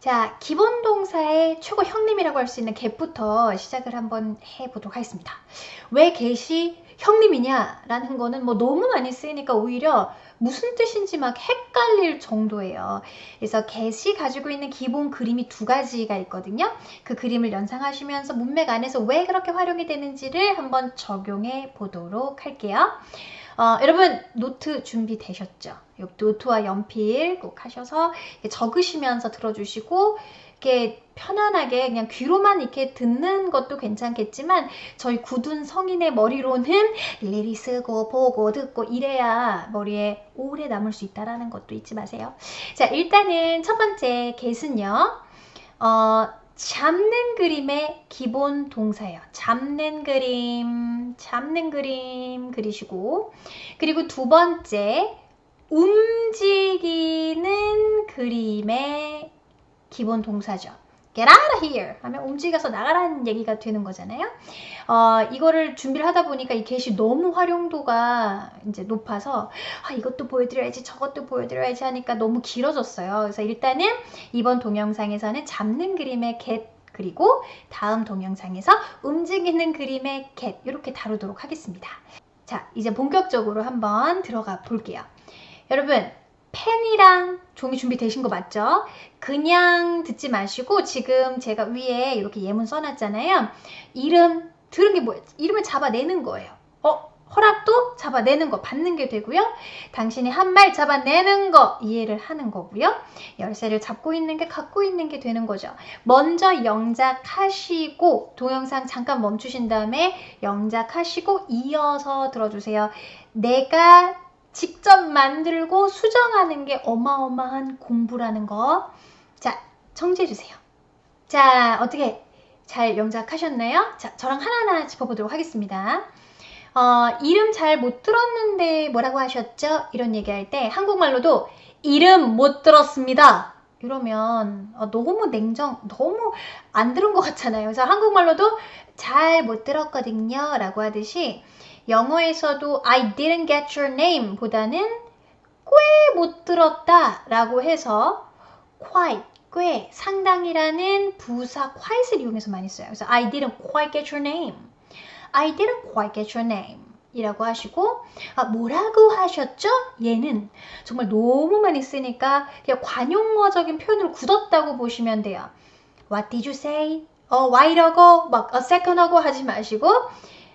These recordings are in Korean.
자, 기본 동사의 최고 형님이라고 할 수 있는 get부터 시작을 한번 해보도록 하겠습니다. 왜 get이 형님이냐라는 거는 뭐 너무 많이 쓰이니까 오히려 무슨 뜻인지 막 헷갈릴 정도예요. 그래서 get이 가지고 있는 기본 그림이 두 가지가 있거든요. 그 그림을 연상하시면서 문맥 안에서 왜 그렇게 활용이 되는지를 한번 적용해 보도록 할게요. 어, 여러분 노트 준비되셨죠? 노트와 연필 꼭 하셔서 적으시면서 들어주시고 이렇게 편안하게 그냥 귀로만 이렇게 듣는 것도 괜찮겠지만 저희 굳은 성인의 머리로는 일일이 쓰고 보고 듣고 이래야 머리에 오래 남을 수 있다라는 것도 잊지 마세요. 자 일단은 첫 번째 get은요. 어, 잡는 그림의 기본 동사예요. 잡는 그림, 잡는 그림 그리시고 그리고 두 번째 움직이는 그림의 기본 동사죠. Get out of here 하면 움직여서 나가라는 얘기가 되는 거잖아요. 어, 이거를 준비를 하다 보니까 이 get이 너무 활용도가 이제 높아서 아, 이것도 보여드려야지 저것도 보여드려야지 하니까 너무 길어졌어요. 그래서 일단은 이번 동영상에서는 잡는 그림의 get 그리고 다음 동영상에서 움직이는 그림의 get 이렇게 다루도록 하겠습니다. 자, 이제 본격적으로 한번 들어가 볼게요. 여러분, 펜이랑 종이 준비되신 거 맞죠? 그냥 듣지 마시고 지금 제가 위에 이렇게 예문 써놨잖아요. 이름 들은 게 뭐예요? 이름을 잡아내는 거예요. 어? 허락도 잡아내는 거 받는 게 되고요. 당신이 한 말 잡아내는 거 이해를 하는 거고요. 열쇠를 잡고 있는 게 갖고 있는 게 되는 거죠. 먼저 영작하시고 동영상 잠깐 멈추신 다음에 영작하시고 이어서 들어주세요. 내가 직접 만들고 수정하는 게 어마어마한 공부라는 거. 자, 정지해주세요. 자, 어떻게 잘 영작하셨나요? 자, 저랑 하나하나 짚어보도록 하겠습니다. 어, 이름 잘 못 들었는데 뭐라고 하셨죠? 이런 얘기할 때 한국말로도 이름 못 들었습니다. 이러면 어, 너무 냉정, 너무 안 들은 것 같잖아요. 그래서 한국말로도 잘 못 들었거든요. 라고 하듯이 영어에서도 I didn't get your name 보다는 꽤 못 들었다 라고 해서 quite, 꽤, 상당이라는 부사 quite을 이용해서 많이 써요. 그래서 I didn't quite get your name. I didn't quite get your name. 이라고 하시고 아, 뭐라고 하셨죠? 얘는 정말 너무 많이 쓰니까 그냥 관용어적인 표현으로 굳었다고 보시면 돼요. What did you say? 어, why라고 막 a second 하고 하지 마시고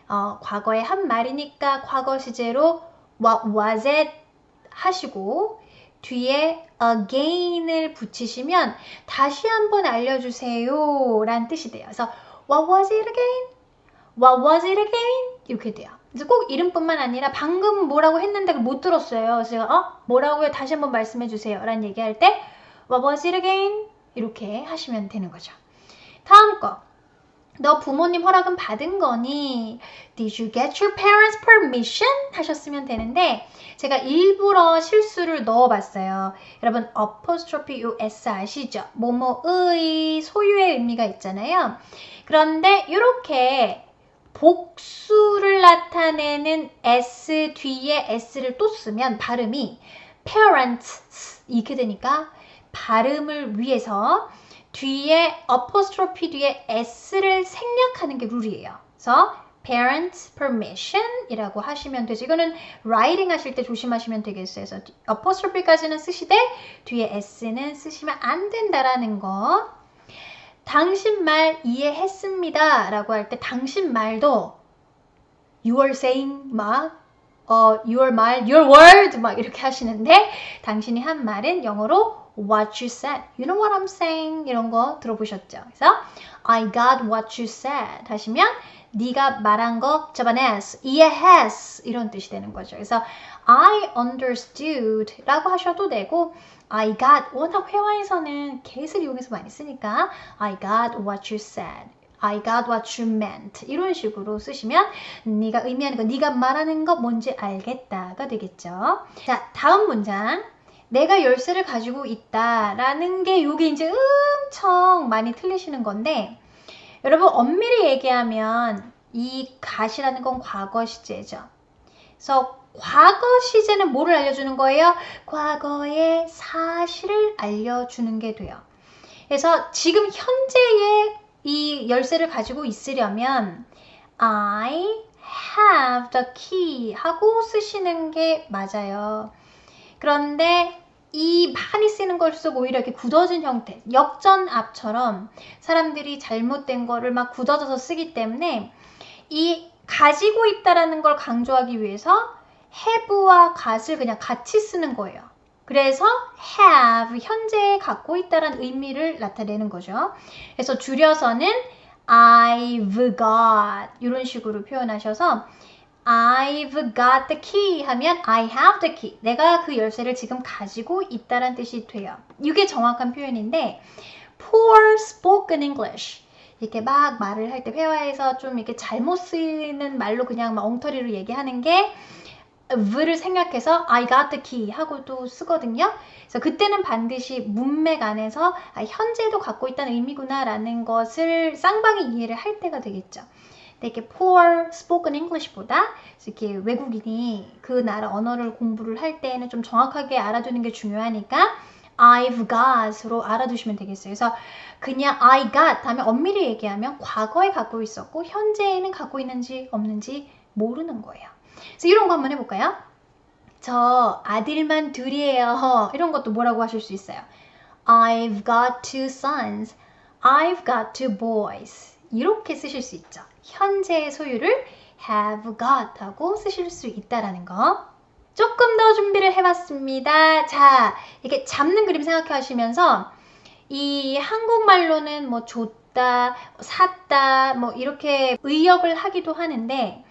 어, 과거의 한 말이니까 과거 시제로 what was it 하시고 뒤에 again을 붙이시면 다시 한번 알려주세요 라는 뜻이 돼요. 그래서 what was it again? What was it again? 이렇게 돼요. 그래서 꼭 이름뿐만 아니라 방금 뭐라고 했는데 못 들었어요. 제가 어? 뭐라고요? 다시 한번 말씀해 주세요. 라는 얘기할 때 What was it again? 이렇게 하시면 되는 거죠. 다음 거. 너 부모님 허락은 받은 거니? Did you get your parents' permission? 하셨으면 되는데 제가 일부러 실수를 넣어봤어요. 여러분 apostrophe 요 s 아시죠? 뭐뭐의 소유의 의미가 있잖아요. 그런데 이렇게 복수를 나타내는 s 뒤에 s를 또 쓰면 발음이 parents 이렇게 되니까 발음을 위해서 뒤에 apostrophe 뒤에 s를 생략하는 게 룰이에요. 그래서 parents permission 이라고 하시면 되죠. 이거는 writing 하실 때 조심하시면 되겠어요. 그래서 apostrophe까지는 쓰시되 뒤에 s는 쓰시면 안 된다라는 거. 당신 말 이해했습니다. 라고 할 때 당신 말도 you are saying 막 어, your 말, your word 막 이렇게 하시는데 당신이 한 말은 영어로 what you said. You know what I'm saying? 이런 거 들어보셨죠? 그래서 I got what you said 하시면 네가 말한 거 잡아냈어, 이해했어 이런 뜻이 되는 거죠. 그래서 I understood 라고 하셔도 되고 I got 워낙 회화에서는 get을 이용해서 많이 쓰니까 I got what you said. I got what you meant. 이런 식으로 쓰시면 네가 의미하는 거, 네가 말하는 거 뭔지 알겠다가 되겠죠. 자, 다음 문장. 내가 열쇠를 가지고 있다라는 게 이게 이제 엄청 많이 틀리시는 건데 여러분 엄밀히 얘기하면 이 gat이라는 건 과거 시제죠. 그래서 과거 시제는 뭐를 알려주는 거예요? 과거의 사실을 알려주는 게 돼요. 그래서 지금 현재의 이 열쇠를 가지고 있으려면 I have the key 하고 쓰시는 게 맞아요. 그런데 이 많이 쓰는 걸수록 오히려 이렇게 굳어진 형태, 역전 앞처럼 사람들이 잘못된 거를 막 굳어져서 쓰기 때문에 이 가지고 있다라는 걸 강조하기 위해서 have와 got을 그냥 같이 쓰는 거예요. 그래서 have 현재 갖고 있다는 의미를 나타내는 거죠. 그래서 줄여서는 I've got 이런 식으로 표현하셔서 I've got the key 하면 I have the key. 내가 그 열쇠를 지금 가지고 있다는 뜻이 돼요. 이게 정확한 표현인데 poor spoken English 이렇게 막 말을 할 때 회화에서 좀 이렇게 잘못 쓰이는 말로 그냥 막 엉터리로 얘기하는 게 v를 생각해서 I got the key 하고도 쓰거든요. 그래서 그때는 반드시 문맥 안에서 아, 현재도 갖고 있다는 의미구나라는 것을 쌍방이 이해를 할 때가 되겠죠. 이렇게 poor spoken English보다 이렇게 외국인이 그 나라 언어를 공부를 할 때에는 좀 정확하게 알아두는 게 중요하니까 I've got으로 알아두시면 되겠어요. 그래서 그냥 I got 하면 엄밀히 얘기하면 과거에 갖고 있었고 현재에는 갖고 있는지 없는지 모르는 거예요. 그래서 이런 거 한번 해볼까요? 저 아들만 둘이에요. 이런 것도 뭐라고 하실 수 있어요. I've got two sons. I've got two boys. 이렇게 쓰실 수 있죠. 현재의 소유를 have got 하고 쓰실 수 있다라는 거. 조금 더 준비를 해봤습니다. 자, 이렇게 잡는 그림 생각해 하시면서 이 한국말로는 뭐 줬다, 샀다, 뭐 이렇게 의역을 하기도 하는데,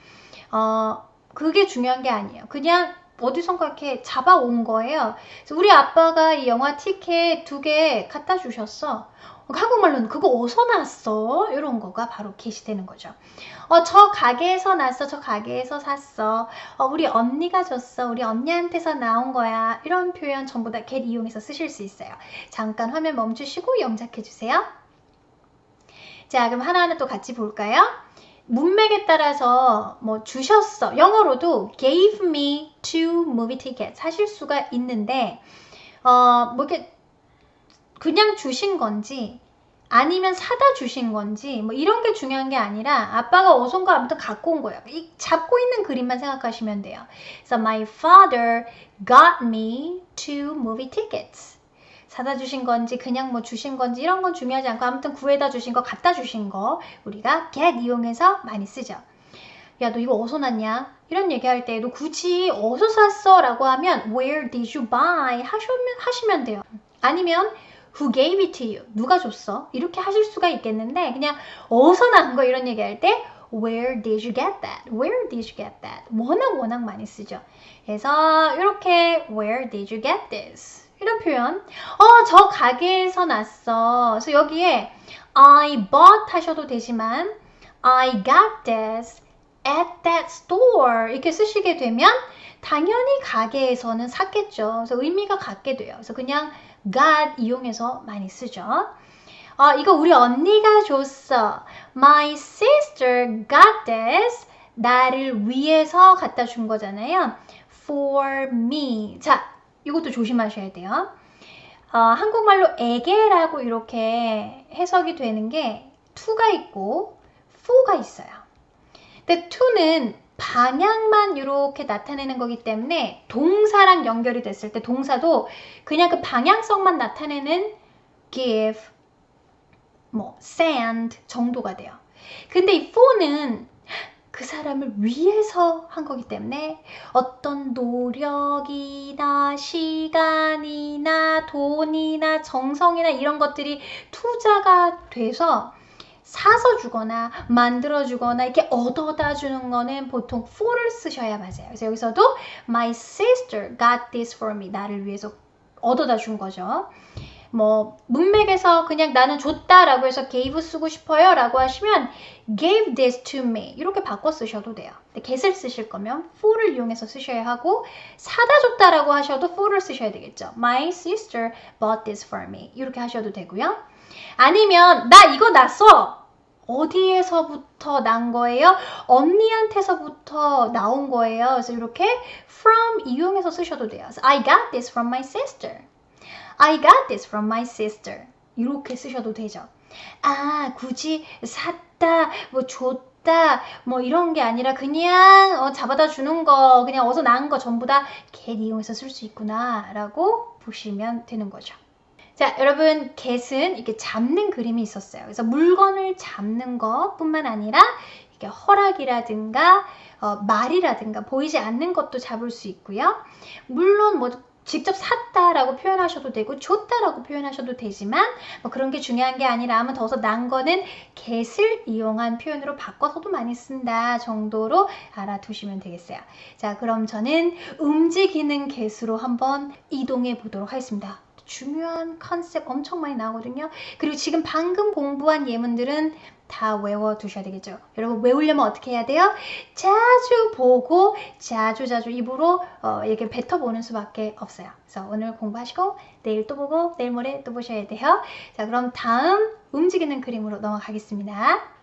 어, 그게 중요한 게 아니에요. 그냥 어디선가 이렇게 잡아온 거예요. 우리 아빠가 이 영화 티켓 두 개 갖다 주셨어. 한국말로는 그거 어디서 났어? 이런 거가 바로 게시되는 거죠. 어, 저 가게에서 났어. 저 가게에서 샀어. 어, 우리 언니가 줬어. 우리 언니한테서 나온 거야. 이런 표현 전부 다 get 이용해서 쓰실 수 있어요. 잠깐 화면 멈추시고 영작해 주세요. 자, 그럼 하나하나 또 같이 볼까요? 문맥에 따라서 뭐 주셨어. 영어로도 gave me two movie tickets 하실 수가 있는데 어, 뭐 이렇게 그냥 주신 건지 아니면 사다 주신 건지 뭐 이런 게 중요한 게 아니라 아빠가 어선가 아무튼 갖고 온 거예요. 이 잡고 있는 그림만 생각하시면 돼요. 그래서 my father got me two movie tickets. 사다 주신 건지 그냥 뭐 주신 건지 이런 건 중요하지 않고 아무튼 구해다 주신 거 갖다 주신 거 우리가 get 이용해서 많이 쓰죠. 야 너 이거 어디서 났냐? 이런 얘기할 때도 굳이 어디서 샀어? 라고 하면 where did you buy? 하시면, 하시면 돼요. 아니면 who gave it to you? 누가 줬어? 이렇게 하실 수가 있겠는데 그냥 어디서 난 거 이런 얘기할 때 where did you get that? where did you get that? 워낙 워낙 많이 쓰죠. 그래서 이렇게 where did you get this? 이런 표현. 어, 저 가게에서 났어. 그래서 여기에 I bought 하셔도 되지만 I got this at that store 이렇게 쓰시게 되면 당연히 가게에서는 샀겠죠. 그래서 의미가 같게 돼요. 그래서 그냥 got 이용해서 많이 쓰죠. 어, 이거 우리 언니가 줬어. My sister got this. 나를 위해서 갖다 준 거잖아요. For me. 자, 이것도 조심하셔야 돼요. 어, 한국말로 에게라고 이렇게 해석이 되는 게 to가 있고 for가 있어요. 근데 to는 방향만 이렇게 나타내는 거기 때문에 동사랑 연결이 됐을 때 동사도 그냥 그 방향성만 나타내는 give, 뭐 send 정도가 돼요. 근데 이 for는 그 사람을 위해서 한 거기 때문에 어떤 노력이나 시간이나 돈이나 정성이나 이런 것들이 투자가 돼서 사서 주거나 만들어 주거나 이렇게 얻어다 주는 거는 보통 for를 쓰셔야 맞아요. 그래서 여기서도 my sister got this for me 나를 위해서 얻어다 준 거죠. 뭐 문맥에서 그냥 나는 줬다라고 해서 gave 쓰고 싶어요 라고 하시면 gave this to me 이렇게 바꿔 쓰셔도 돼요. 근데 get을 쓰실 거면 for를 이용해서 쓰셔야 하고 사다 줬다라고 하셔도 for를 쓰셔야 되겠죠. My sister bought this for me 이렇게 하셔도 되고요. 아니면 나 이거 났어. 어디에서부터 난 거예요? 언니한테서부터 나온 거예요. 그래서 이렇게 from 이용해서 쓰셔도 돼요. I got this from my sister. I got this from my sister. 이렇게 쓰셔도 되죠. 아, 굳이 샀다, 뭐 줬다, 뭐 이런 게 아니라 그냥 어, 잡아다 주는 거, 그냥 어서 나은 거 전부 다 get 이용해서 쓸 수 있구나 라고 보시면 되는 거죠. 자, 여러분, get은 이렇게 잡는 그림이 있었어요. 그래서 물건을 잡는 것 뿐만 아니라 이렇게 허락이라든가 어, 말이라든가 보이지 않는 것도 잡을 수 있고요. 물론 뭐 직접 샀다라고 표현하셔도 되고 줬다라고 표현하셔도 되지만 뭐 그런 게 중요한 게 아니라 하면 더서 난 거는 get을 이용한 표현으로 바꿔서도 많이 쓴다 정도로 알아두시면 되겠어요. 자, 그럼 저는 움직이는 get으로 한번 이동해 보도록 하겠습니다. 중요한 컨셉 엄청 많이 나오거든요. 그리고 지금 방금 공부한 예문들은 다 외워두셔야 되겠죠. 여러분 외우려면 어떻게 해야 돼요? 자주 보고 자주 자주 입으로 어, 이렇게 뱉어보는 수밖에 없어요. 그래서 오늘 공부하시고 내일 또 보고 내일 모레 또 보셔야 돼요. 자 그럼 다음 움직이는 그림으로 넘어가겠습니다.